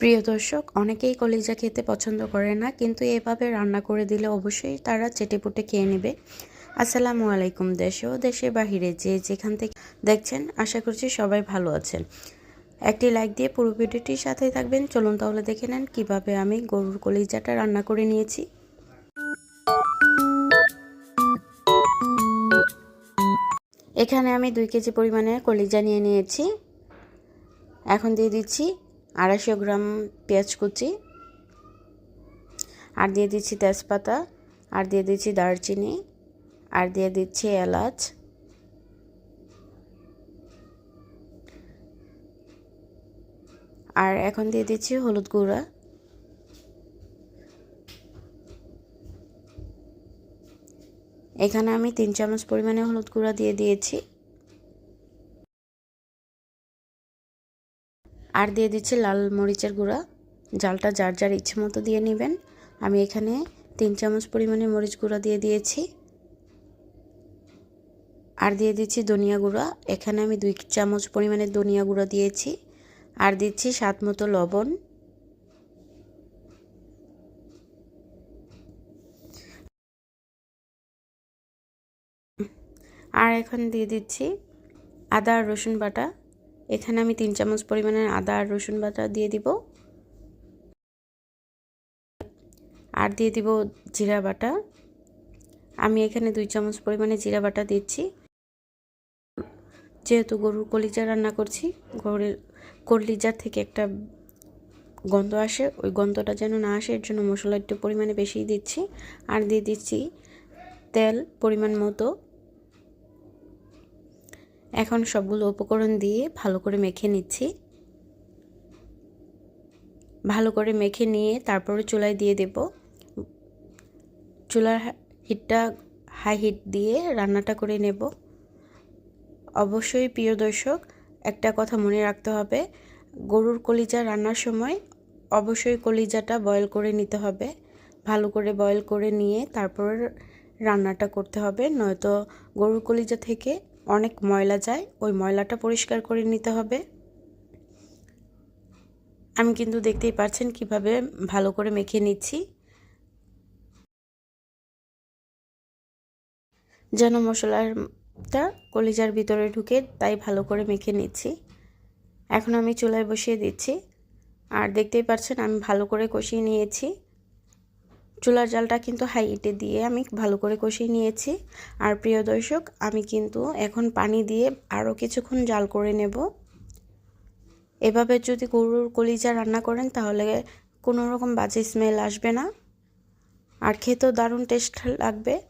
প্রিয় দর্শক, অনেকেই কলিজা খেতে পছন্দ করে না, কিন্তু এভাবে রান্না করে দিলে অবশ্যই তারা চেটেপুটে খেয়ে নেবে। আসসালামু আলাইকুম দেশে ও দেশের বাহিরে যে যেখান থেকে দেখছেন, আশা করছি সবাই ভালো আছেন। একটি লাইক দিয়ে পুরো ভিডিওটির সাথেই থাকবেন। চলুন তাহলে দেখে নেন কীভাবে আমি গরুর কলিজাটা রান্না করে নিয়েছি। এখানে আমি দুই কেজি পরিমাণে কলিজা নিয়ে নিয়েছি। এখন দিয়ে দিচ্ছি আড়াইশো গ্রাম পেঁয়াজ কুচি, আর দিয়ে দিচ্ছি তেজপাতা, আর দিয়ে দিচ্ছি দারচিনি, আর দিয়ে দিচ্ছি এলাচ। আর এখন দিয়ে দিচ্ছি হলুদ গুঁড়া। এখানে আমি তিন চামচ পরিমাণে হলুদ গুঁড়া দিয়ে দিয়েছি। আর দিয়ে দিচ্ছি লাল মরিচের গুঁড়া। জালটা যার যার ইচ্ছে মতো দিয়ে নেবেন। আমি এখানে তিন চামচ পরিমাণে মরিচ গুঁড়া দিয়ে দিয়েছি। আর দিয়ে দিচ্ছি ধনিয়া গুঁড়া। এখানে আমি দুই চামচ পরিমাণে ধনিয়া গুঁড়া দিয়েছি। আর দিচ্ছি স্বাদ মতো লবণ। আর এখন দিয়ে দিচ্ছি আদা রসুন বাটা। এখানে আমি তিন চামচ পরিমাণের আদা আর রসুন বাটা দিয়ে দিব। আর দিয়ে দিব জিরা বাটা। আমি এখানে দুই চামচ পরিমাণে জিরা বাটা দিচ্ছি। যেহেতু গরুর কলিজা রান্না করছি, গরুর কলিজার থেকে একটা গন্ধ আসে, ওই গন্ধটা যেন না আসে, এর জন্য মশলা একটু পরিমাণে বেশি দিচ্ছি। আর দিয়ে দিচ্ছি তেল পরিমাণ মতো। এখন সবগুলো উপকরণ দিয়ে ভালো করে মেখে নিচ্ছি। ভালো করে মেখে নিয়ে তারপরে চুলায় দিয়ে দেব। চুলার হিটটা হাই হিট দিয়ে রান্নাটা করে নেব। অবশ্যই প্রিয় দর্শক, একটা কথা মনে রাখতে হবে, গরুর কলিজা রান্নার সময় অবশ্যই কলিজাটা বয়েল করে নিতে হবে। ভালো করে বয়েল করে নিয়ে তারপর রান্নাটা করতে হবে, নয়তো গরুর কলিজা থেকে অনেক ময়লা যায়, ওই ময়লাটা পরিষ্কার করে নিতে হবে। আমি কিন্তু দেখতেই পাচ্ছেন কীভাবে ভালো করে মেখে নিচ্ছি। যেন মশলাটা কলিজার ভিতরে ঢুকে তাই ভালো করে মেখে নিচ্ছি। এখন আমি চুলায় বসিয়ে দিচ্ছি। আর দেখতেই পাচ্ছেন আমি ভালো করে কষিয়ে নিয়েছি। চুলার জালটা কিন্তু হাই দিয়ে আমি ভালো করে কষিয়ে নিয়েছি। আর প্রিয় দর্শক, আমি কিন্তু এখন পানি দিয়ে আরও কিছুক্ষণ জাল করে নেব। এভাবে যদি গরুর কলিজা রান্না করেন, তাহলে কোনো রকম বাজে স্মেল আসবে না। আর খেতেও দারুণ টেস্ট লাগবে।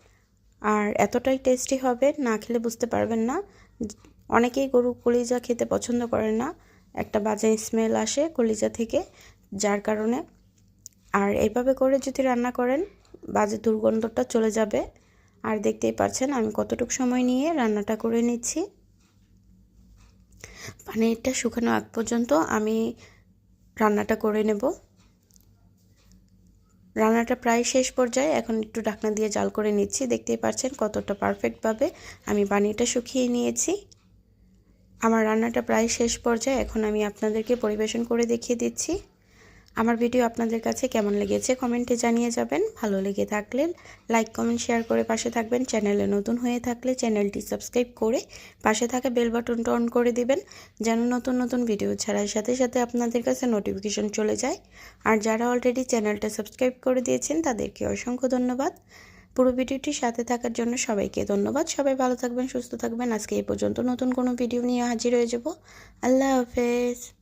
আর এতটাই টেস্টি হবে, না খেলে বুঝতে পারবেন না। অনেকেই গরু কলিজা খেতে পছন্দ করে না। একটা বাজে স্মেল আসে কলিজা থেকে, যার কারণে আর এইভাবে করে যদি রান্না করেন, বাজে দুর্গন্ধটা চলে যাবে। আর দেখতেই পাচ্ছেন, আমি কতটুকু সময় নিয়ে রান্নাটা করে নিচ্ছি। পানিরটা শুকানো আগ পর্যন্ত আমি রান্নাটা করে নেব। রান্নাটা প্রায় শেষ পর্যায়ে এখন একটু ঢাকনা দিয়ে জাল করে নিচ্ছি। দেখতেই পাচ্ছেন, কতটা পারফেক্টভাবে আমি পানিটা শুকিয়ে নিয়েছি। আমার রান্নাটা প্রায় শেষ পর্যায়ে এখন আমি আপনাদেরকে পরিবেশন করে দেখিয়ে দিচ্ছি। আমার ভিডিও আপনাদের কাছে কেমন লেগেছে কমেন্টে জানিয়ে যাবেন। ভালো লেগে থাকলে লাইক, কমেন্ট, শেয়ার করে পাশে থাকবেন। চ্যানেলে নতুন হয়ে থাকলে চ্যানেলটি সাবস্ক্রাইব করে পাশে থাকা বেল বাটনটা অন করে দিবেন, যেন নতুন নতুন ভিডিও ছাড়ার সাথে সাথে আপনাদের কাছে নোটিফিকেশন চলে যায়। আর যারা অলরেডি চ্যানেলটা সাবস্ক্রাইব করে দিয়েছেন, তাদেরকে অসংখ্য ধন্যবাদ। পুরো ভিডিওটির সাথে থাকার জন্য সবাইকে ধন্যবাদ। সবাই ভালো থাকবেন, সুস্থ থাকবেন। আজকে এই পর্যন্ত নতুন কোনো ভিডিও নিয়ে হাজির হয়ে যাব। আল্লাহ হাফেজ।